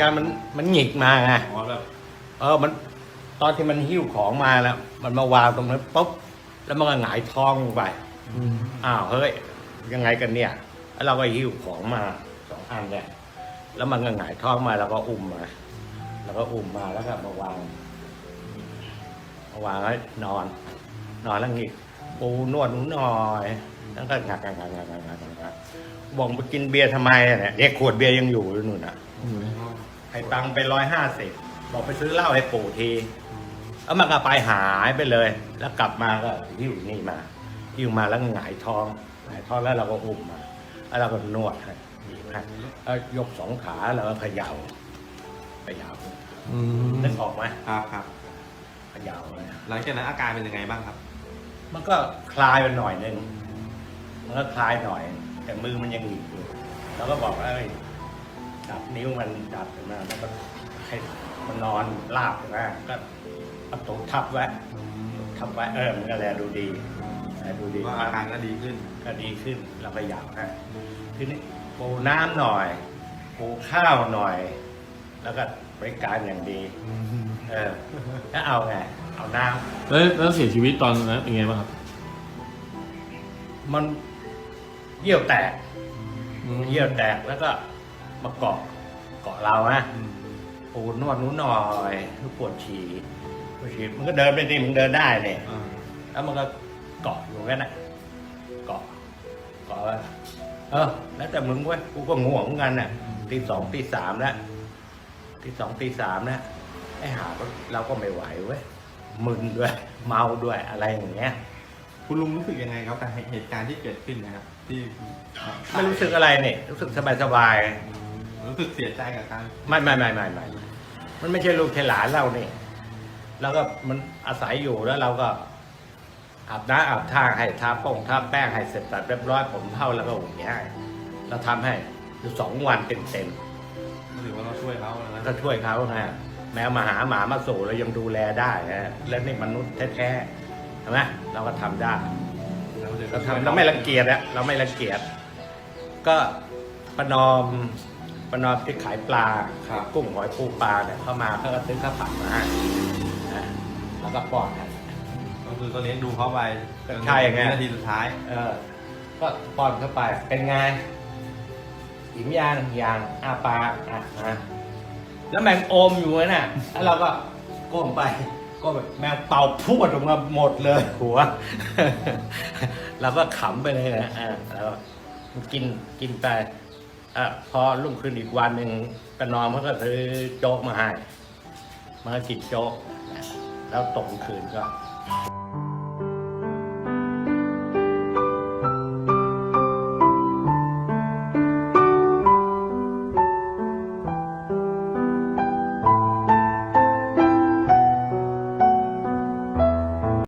การมันมันหงิกมาไงอ๋อแบบเออมันตอนที่มันหิ้วของมาแล้ว มันมาวางตรงนั้นปุ๊บแล้วมันก็หงายท้องลงไปอ้าวเฮ้ยยังไงกันเนี่ยแล้วเราก็หิ้วของมาสองอันเนี่ยแล้วมันก็หงายท้องมาแล้วก็อุ้มมาแล้วก็อุ้มมาแล้วก็มาวางมาวางให้นอน นอนแล้วงี้ปูนวดหนูหน่อยแล้วก็งักงักงักงักงักงักงักบอกไปกินเบียร์ทำไมอะเนี่ยเด็กขวดเบียร์ยังอยู่อยู่นู่นน่ะ ให้ตังค์ไปร้อยห้าสิบบอกไปซื้อเหล้าให้ปู่ทีแล้วมันก็ไปหายไปเลย แล้วกลับมาก็หิ้วนี่มาหิ้วมาแล้วหงายท้องหงายท้องแล้วเราก็อุ้มมาแล้วเราก็นวดให้บีบให้แล้วยกสองขาแล้วก็เขย่าเขย่านึกออกไหมครับครับ เขย่าเลย หลังจากนั้นอาการเป็นยังไงบ้างครับ มันก็คลายไปหน่อยนึงมันก็คลายหน่อย แต่มือมันยังหนีบอยู่แล้วก็บอกว่าเอ้ย จับนิ้วมันจับขึ้นมาแล้วก็ให้มันนอนราบใช่ไหมก็เอาตัวทับไว้ทับไว้เออมันก็แลดูดีแลดูดีว่าอาการก็ดีขึ้นก็ดีขึ้นเราก็อยากให้ทีนี้ปูน้ำหน่อยปูข้าวหน่อย แล้วก็บริการอย่างดี เออแล้วเอาไงเอาน้ำแล้วแล้วเสียชีวิตตอนนั้นเป็นไงบ้างครับ มันเยี่ยวแตกเยี่ยวแตกแล้วก็ มาเกาะเกาะเราฮะปูนวดหนู้นหน่อยทุกปวดฉี่ปวดฉี่มันก็เดินไปดิมันเดินได้เนี่ยอ่าแล้วมันก็เกาะอยู่งั้นนะเกาะเกาะไว้เออ แล้วแต่มึงเว้ยกูก็ง่วงเหมือนกันน่ะตีสองตีสามแล้วตีสองตีสามแล้วไอ้หาก็เราก็ไม่ไหวเว้ยมึนด้วย เมาด้วยอะไรอย่างเงี้ย คุณลุงรู้สึกยังไงครับกับเหตุการณ์ที่เกิดขึ้นนะครับ ที่ไม่รู้สึกอะไรเนี่ยรู้สึกสบายสบายๆอืม รู้สึกเสียใจกับการไม่ไม่ไม่ไม่ไม่ไม่มันไม่ใช่ลูกใช่หลานเราเนี่ยแล้วก็มันอาศัยอยู่แล้วเราก็อาบน้ำอาบท่าให้ทาป้องทาแป้งให้เสร็จสับเรียบร้อยผมเท่าแล้วก็หวีให้เราทำให้อยู่สองวันเต็มรู้สึกว่าเราช่วยเขาแล้วๆนะก็ช่วยเขานะแมวมาหาหมามาสู่เรายังดูแลได้นะแล้วนี่มนุษย์แท้ๆใช่ไหมเราก็ทำได้รู้สึกเราว่าช่วยทำเราไม่รังเกียจอะเราไม่รังเกียจก็ประนอม ประนอมที่ขายปลาครับกุ้งหอยปูปลาเนี่ยเข้ามาเขาก็ซื้อข้าวผัดมาให้นะแล้วก็ป้อนให้ก็คือก็เลี้ยงดูเขาไปใช่ไงจนถึนาทีสุดท้าย เออ ก็ป้อนเข้าไป เป็นไงอิ่มยางยางอาปากอะนะแล้วแมงโอมอยู่น่ะ แล้วเราก็ก้มไปก็แบบแมงเป่าพูดออกมาหมดเลย หัว เราก็ขำไปเลยนะอ่าแล้วก็กินกินไป อพอรุ่งขึ้นอีกวันหนึ่งกระนอมเขาก็ซื้อโจ๊กมาให้มากินโจ๊ก แล้วตกคืนก็